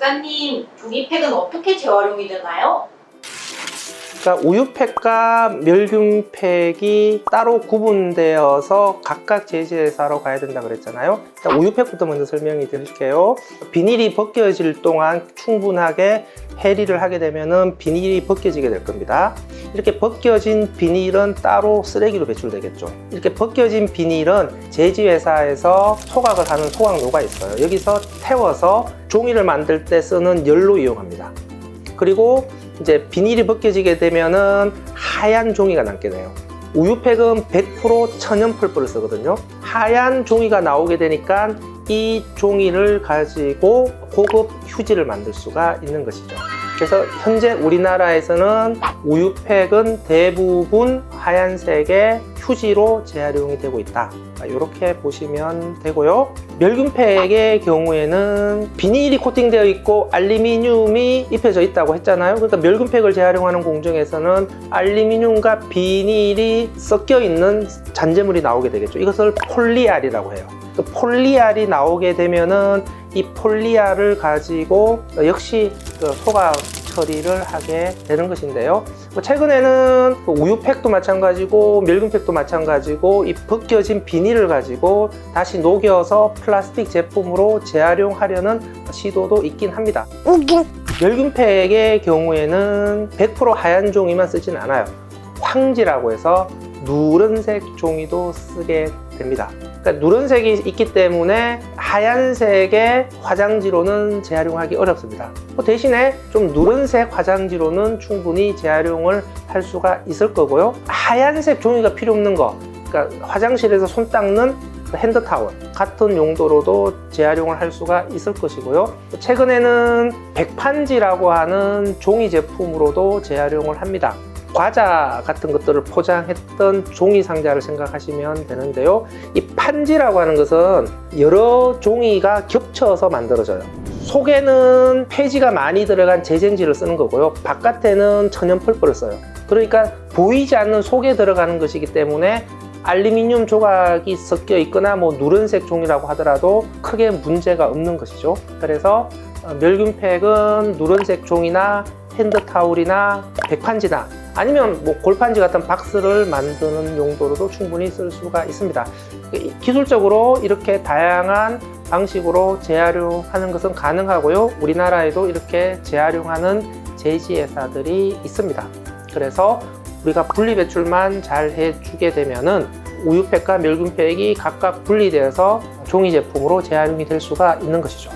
작가님, 종이팩은 어떻게 재활용이 되나요? 그러니까 우유팩과 멸균팩이 따로 구분되어서 각각 제재사로 가야 된다 그랬잖아요. 일단 우유팩부터 먼저 설명이 드릴게요. 비닐이 벗겨질 동안 충분하게 해리를 하게 되면은 비닐이 벗겨지게 될 겁니다. 이렇게 벗겨진 비닐은 따로 쓰레기로 배출되겠죠. 이렇게 벗겨진 비닐은 제지회사에서 소각을 하는 소각로가 있어요. 여기서 태워서 종이를 만들 때 쓰는 열로 이용합니다. 그리고 이제 비닐이 벗겨지게 되면은 하얀 종이가 남게 돼요. 우유팩은 100% 천연 펄프를 쓰거든요. 하얀 종이가 나오게 되니까 이 종이를 가지고 고급 휴지를 만들 수가 있는 것이죠. 그래서 현재 우리나라에서는 우유팩은 대부분 하얀색의 휴지로 재활용이 되고 있다. 이렇게 보시면 되고요. 멸균팩의 경우에는 비닐이 코팅되어 있고 알루미늄이 입혀져 있다고 했잖아요. 그러니까 멸균팩을 재활용하는 공정에서는 알루미늄과 비닐이 섞여 있는 잔재물이 나오게 되겠죠. 이것을 폴리알이라고 해요. 그 폴리알이 나오게 되면은 이 폴리알을 가지고 역시 그 소각 처리를 하게 되는 것인데요. 뭐 최근에는 그 우유팩도 마찬가지고 멸균팩도 마찬가지고 이 벗겨진 비닐을 가지고 다시 녹여서 플라스틱 제품으로 재활용하려는 시도도 있긴 합니다. 멸균팩의 경우에는 100% 하얀 종이만 쓰진 않아요. 황지라고 해서 누런색 종이도 쓰게 됩니다. 그러니까 누런색이 있기 때문에 하얀색의 화장지로는 재활용하기 어렵습니다. 그 대신에 좀 누런색 화장지로는 충분히 재활용을 할 수가 있을 거고요. 하얀색 종이가 필요 없는 거, 그러니까 화장실에서 손 닦는 핸드타월 같은 용도로도 재활용을 할 수가 있을 것이고요. 최근에는 백판지라고 하는 종이 제품으로도 재활용을 합니다. 과자 같은 것들을 포장했던 종이 상자를 생각하시면 되는데요. 이 판지라고 하는 것은 여러 종이가 겹쳐서 만들어져요. 속에는 폐지가 많이 들어간 제생지를 쓰는 거고요. 바깥에는 천연 펄프를 써요. 그러니까 보이지 않는 속에 들어가는 것이기 때문에 알루미늄 조각이 섞여 있거나 뭐 누런색 종이라고 하더라도 크게 문제가 없는 것이죠. 그래서 어, 멸균팩은 누런색 종이나 핸드타올이나 백판지나 아니면 뭐 골판지 같은 박스를 만드는 용도로도 충분히 쓸 수가 있습니다. 기술적으로 이렇게 다양한 방식으로 재활용하는 것은 가능하고요. 우리나라에도 이렇게 재활용하는 제지 회사들이 있습니다. 그래서 우리가 분리 배출만 잘 해주게 되면은 우유팩과 멸균팩이 각각 분리되어서 종이 제품으로 재활용이 될 수가 있는 것이죠.